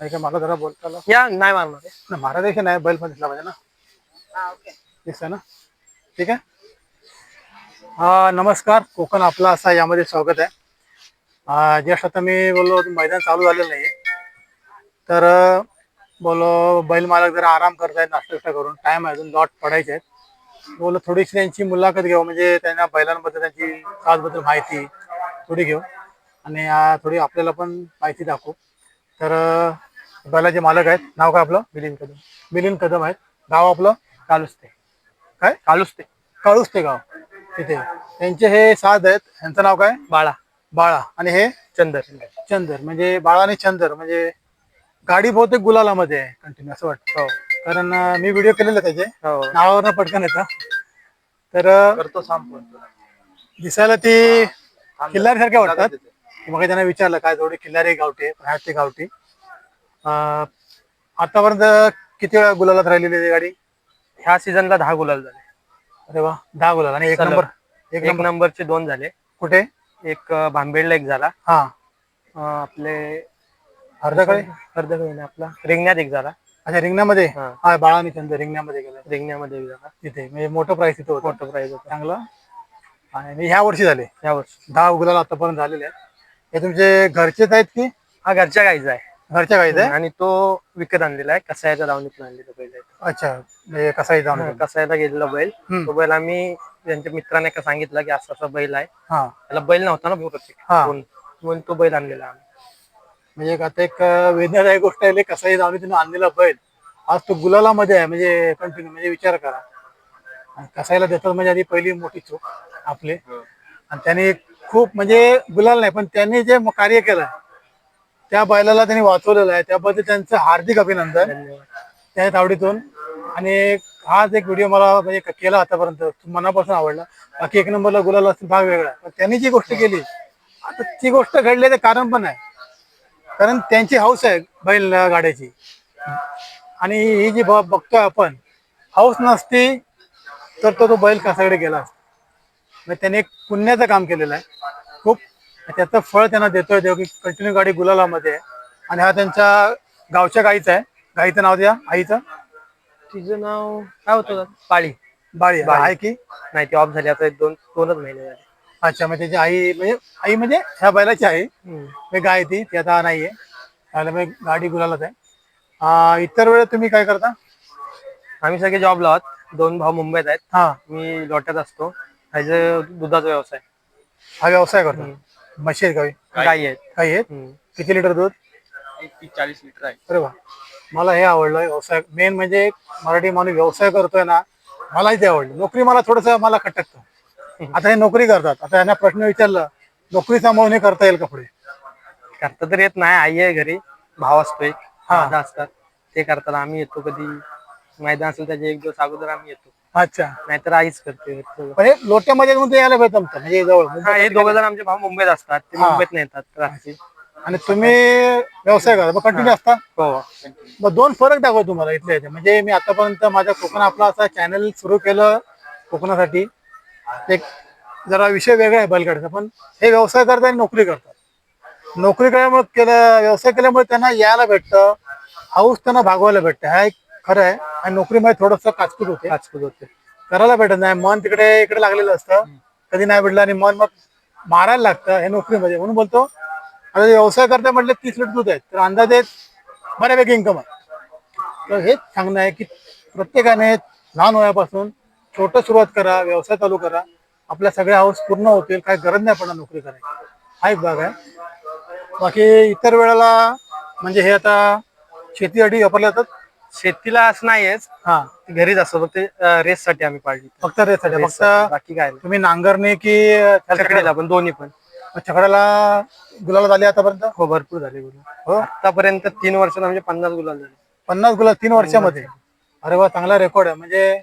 नाही का मला जरा बोलता आलं या नाही मारणार. नाही महाराजाशी नाही बैल पण दिसला पाहिजे ना दिसतंय ना? ठीक आहे? हा नमस्कार. कोकण आपला असा यामध्ये स्वागत आहे. जस्ट आता मी बोललो मैदान चालू झालेलं नाही तर अं, बोलो बैल मालक जरा आराम करतायत नाश्ता करून. टाइम आहे अजून लॉट पडायचे आहेत. बोलो थोडीशी त्यांची मुलाखत घेऊ म्हणजे त्यांना बैलांबद्दल त्यांची साजबद्दल माहिती थोडी घेऊ. आणि अं, थोडी आपल्याला पण माहिती दाखवू. तर अं, बैलाचे मालक आहेत नाव काय आपलं? मिलिंद कदम. मिलिंद कदम आहेत. गाव आपलं? कालुसते. काय? कालुसते. काळूस ते गाव. तिथे त्यांचे हे साध आहेत. यांचं नाव काय? बाळा. बाळा. आणि हे? चंदर. चंदर. म्हणजे बाळा आणि चंदर. म्हणजे गाडी बहुतेक गुलालामध्ये आहे कंटिन्यू असं वाटतं. हो. कारण मी व्हिडिओ केलेले त्याचे. हो. नावावरनं पटकन येतं. तर दिसायला ती किल्लारी सारख्या वाटतात. मग त्यांना विचारलं काय थोडी किल्लारी गावठी आहे? ते गावठी. आतापर्यंत किती वेळा गुलालात राहिलेली आहे गाडी? ह्या सीझनला दहा गुलाल झाले. अरे वा दहा गुलाल. आणि एक सलग. नंबर एक एक नंबर नंबरचे दोन झाले. कुठे? एक अं, भांबेडला एक झाला. हा. अं, आपले अर्धकडे अर्ध महिना आपला रिंगण्यात एक झाला. अच्छा रिंगणामध्ये? हा. हा बाळानी चंद्र रिंगणामध्ये गेलं रिंगण्यामध्ये एक झाला. तिथे म्हणजे मोठं प्राइस तिथे होतं. मोठं प्राइज होतं. चांगलं. आणि ह्या वर्षी झाले. या वर्षी. दहा गुलाल आतापर्यंत झालेले आहेत. हे तुमचे घरचेच आहेत की? हा घरच्या गाईचा आहे. घरच्या गाईच आहे? आणि तो विकत आणलेला आहे. कसायच्या दावणीतून आणलेला बैल आहे. अच्छा म्हणजे कसाही जाऊन कसायला गेलेला बैल. हम्म. तो बैल आम्ही त्यांच्या मित्राने का सांगितलं की असा असा बैल आहे. हा. त्याला बैल नव्हता ना बहुतेक हा. म्हणून तो बैल आणलेला आम्ही. म्हणजे एक आता एक अं, वेदनादायक गोष्ट आहे कसाही जाऊन तिने आणलेला बैल. आज तो गुलालामध्ये आहे म्हणजे कंटिन्यू म्हणजे विचार करा. आणि कसाईला देतात म्हणजे आधी पहिली मोठी चूक आपले. आणि त्यांनी खूप म्हणजे गुलाल नाही पण त्यांनी जे म- कार्य केलं त्या बैलाला त्यांनी वाचवलेलं आहे. त्याबद्दल त्यांचं हार्दिक अभिनंदन. त्या तावडीतून. आणि हाच एक व्हिडिओ मला म्हणजे केला आतापर्यंत. मनापासून आवडला. बाकी एक नंबरला गुलाल असतील भाग वेगळा. पण त्यांनी जी गोष्ट केली आता ती गोष्ट घडली ते कारण पण आहे. कारण त्यांची हौस आहे बैल गाड्याची. आणि ही जी बघतोय आपण हौस नसती तर तो तो बैल कसाकडे गेला? असता मग त्याने एक पुण्याचं काम केलेलं आहे. खूप त्याचं फळ त्यांना देतोय देव की कंटिन्यू गाडी गुलालामध्ये. आहे आणि हा त्यांच्या गावच्या गाईचा आहे. गाईचं नाव द्या आईचं. तिचं नाव काय होतं? पाळी बाळी बाळी. आहे की? नाही ती ऑफ झाली. आता एक दोन दोनच महिने झाले. अच्छा मग त्याची आई म्हणजे आई म्हणजे ह्या बैलाची आई. मी गाय ती. ती आता नाहीये. त्याला मग गाडी गुलालाच आहे. इतर वेळेस तुम्ही काय करता? आम्ही सगळे जॉब लावत दोन भाऊ मुंबईत आहेत. हा. मी लोट्यात असतो. ह्याचा दुधाचा व्यवसाय. हा व्यवसाय करतो. म्हशी आहेत गावी गाई. आहेत. गाई आहेत? हम्म. किती लिटर दूध? तीस चाळीस लिटर आहे. अरे वा. मला हे आवडलं व्यवसाय मेन म्हणजे मराठी माणूस व्यवसाय करतोय ना मलाही ते आवडलं. नोकरी मला थोडस मला खटकतं. आता हे नोकरी करतात. आता यांना प्रश्न विचारला नोकरी सांभाळून हे करता येईल का पुढे? करता तर येत नाही. आई आहे घरी भाव असतो एक. हा. दादा असतात. ते करतात. आम्ही येतो कधी. मैदान असेल त्याच्या एक दिवस अगोदर आम्ही येतो. अच्छा. नाहीतर आईच करते. पण हे लोट्यामध्ये ते यायला भेटतं आमचं, म्हणजे जवळ. हा हे दोघ जण आमचे भाऊ मुंबईत असतात. ते हा. मुंबईत नाही येतात रात्री. आणि तुम्ही व्यवसाय करता मग कंटिन्यू असता? हो. मग दोन फरक दाखव तुम्हाला इथल्या इथे. म्हणजे मी आतापर्यंत माझ्या कोकण आपला असा चॅनल सुरू केलं कोकणासाठी. एक जरा विषय वेगळा आहे बैलगाडीचा पण हे व्यवसाय करतात आणि नोकरी करतात. नोकरी केल्यामुळे केलं व्यवसाय केल्यामुळे त्यांना यायला भेटतं. हाऊस त्यांना भागवायला भेटतं. हा एक खरं आहे. आणि नोकरीमध्ये थोडंसं काचकूट होते. काचकूट होते. करायला भेटत नाही. मन तिकडे इकडे लागलेलं असतं. कधी नाही भेटलं आणि मन मग मारायला लागतं हे नोकरीमध्ये. म्हणून बोलतो आता व्यवसाय करता म्हटलं तीस लिटर दूध आहेत तर अंदाजे बऱ्यापैकी इन्कम आहे. तर हेच सांगणं आहे की प्रत्येकाने लहान वयापासून छोटं सुरुवात करा व्यवसाय चालू करा. आपल्या सगळ्या हाऊस पूर्ण होतील. काही गरज नाही पडणार नोकरी करायची. हा एक भाग आहे. बाकी इतर वेळेला म्हणजे हे आता शेतीसाठी वापरले जातात. शेतीला असं नाहीयेच. हा. ते घरीच असतो फक्त रेस साठी आम्ही पाळली फक्त रेसाठी Race फक्त साठी, बाकी काय नाही. तुम्ही नांगरणे की छकड्याला पण दोन्ही पण. छकड्याला गुलाला झाली आतापर्यंत? हो भरपूर झाले गुलाल. हो? आतापर्यंत तीन वर्षात आमचे पन्नास गुलाल झाले. पन्नास गुलाल तीन वर्षामध्ये? अरे वा चांगला रेकॉर्ड आहे. म्हणजे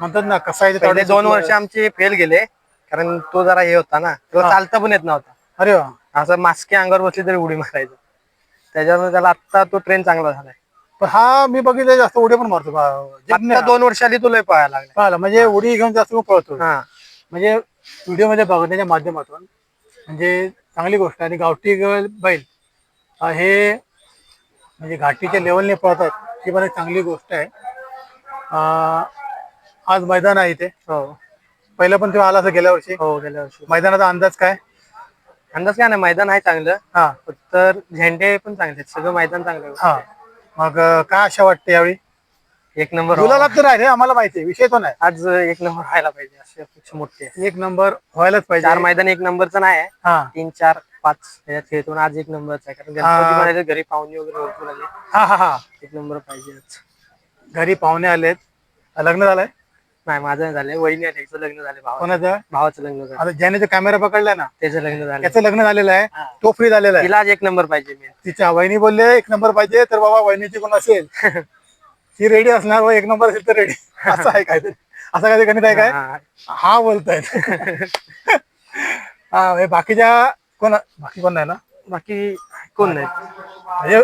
म्हणतात ना कसा आहे ते पहिले तेवढं दोन. वर्ष आमचे फेल गेले कारण तो जरा हे होता ना तो हा. चालता पण येत नव्हता. अरे वा. असं मास्के अंगावर बसली तरी उडी मारायचं. त्याच्यामुळे त्याला आता तो ट्रेन चांगला झालाय. पण हा मी बघितलं जास्त उडी पण मारतो. बा- जिमने आता दोन वर्ष आधी तो लय पळायला लागला. पाहिलं म्हणजे उडी घेऊन जास्त पळतो. हा. म्हणजे व्हिडिओमध्ये बघण्याच्या माध्यमातून म्हणजे चांगली गोष्ट आहे. आणि गावठी ग- बैल अं, हे म्हणजे घाटीच्या लेवलने पळतात ही पण एक चांगली गोष्ट आहे. अं, आज मैदान आहे इथे. हो. पहिलं पण तेव्हा आला असं गेल्या वर्षी. हो गेल्या वर्षी. मैदानाचा अंदाज काय? अंदाज काय नाही मैदान आहे चांगलं. हा. तर झेंडे पण चांगले आहेत सगळं मैदान चांगलं आहे. हा. मग काय आशा वाटते यावेळी? एक नंबर गुलाला तर आहे रे, आम्हाला माहिती आहे विषय तो नाही. आज एक नंबर व्हायला पाहिजे अशी अपेक्षा मोठी आहे. एक नंबर व्हायलाच पाहिजे. चार मैदान एक नंबरचं नाही आहे. हा. तीन चार पाच ह्याच्यात खेळतो आणि आज एक नंबरचा आहे. कारण गणपती म्हणाले घरी पाहुणे वगैरे भरपूर आले हा हा हा. एक नंबर पाहिजे आज. घरी पाहुणे आलेत. लग्न झालंय? नाही माझं नाही झालंय. वहिनी आहे त्याचं लग्न झाले भावा कोणाचं? भावाचं लग्न झालं आता ज्याने कॅमेरा पकडलाय ना त्याचं लग्न झालं त्याचं लग्न झालेलं आहे हा. तो फ्री झालेला आहे. तिला आज एक नंबर पाहिजे मी तिच्या वहिनी बोलले एक नंबर पाहिजे तर बाबा वहिनीची कोण असेल? ती रेडी असणार व एक नंबर असेल तर रेडी असं आहे काहीतरी. असं काहीतरी गणित आहे काय? हा. हा. बोलताय हा हे बाकीच्या कोण बाकी कोण नाही ना? बाकी कोण नाही? म्हणजे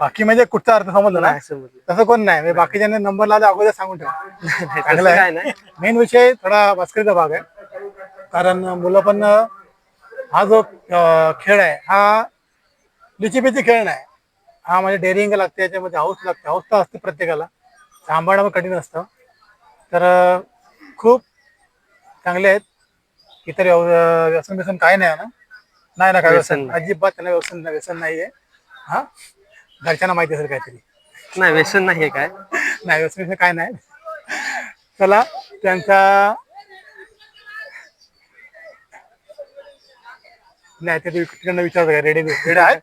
बाकी म्हणजे कुठचा अर्थ समजला ना? नाही समजलं. तसं कोण नाही. म्हणजे बाकीच्याने नंबर लावला अगोदर सांगून ठेवा. तसं चांगलं काय आहे नाही. मेन विषय थोडा भास्करीचा भाग आहे. कारण मुलं पण हा जो अं, खेळ आहे हा लिचिपिची खेळ नाही. हा म्हणजे डेअरिंग लागते याच्यामध्ये हाऊस लागते. हाऊस तर असते प्रत्येकाला. सांभाळणं पण कठीण असतं. तर अं, खूप चांगले आहेत. इतर व्यव- व्यसन व्यसन काय नाही आहे ना? नाही ना काय व्यसन? व्यसन अजिबात त्यांना व्यसन व्यसन नाही आहे हा? घरच्यांना माहिती असेल काहीतरी. नाही व्यसन नाही काय? नाही व्यसन व्यसन काय नाही. चला त्यांचा नाही ते तिकडनं विचारतो काय रेडी रेडी आहे?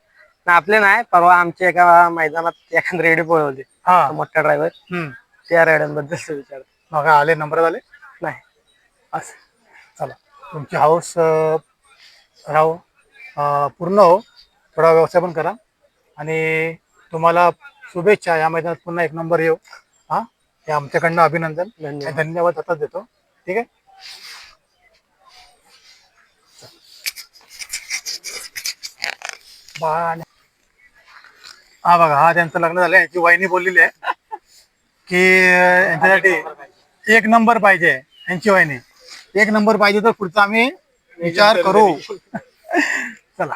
नाही, आपले नाही परवा आमच्या एका मैदानात एखाद रेडी होते. हा. मोठा ड्रायव्हर. हम्म. त्या रेड्यांबद्दल विचार मग काय आले? नंबर आले? नाही. असं. चला. तुमची हाऊस राहो. अं, पूर्ण हो. थोडा व्यवसाय पण करा. आणि तुम्हाला शुभेच्छा. या मैदानात पुन्हा एक नंबर येऊ. हा? हे आमच्याकडनं अभिनंदन. धन्यवाद. धन्यवाद हातात देतो. ठीक आहे? बाण. हा बघा हा त्यांचं लग्न झालं यांची वहिनी बोललेली आहे की अं, यांच्यासाठी एक नंबर पाहिजे यांची वहिनी. एक नंबर पाहिजे तर पुढचा आम्ही विचार करू. चला.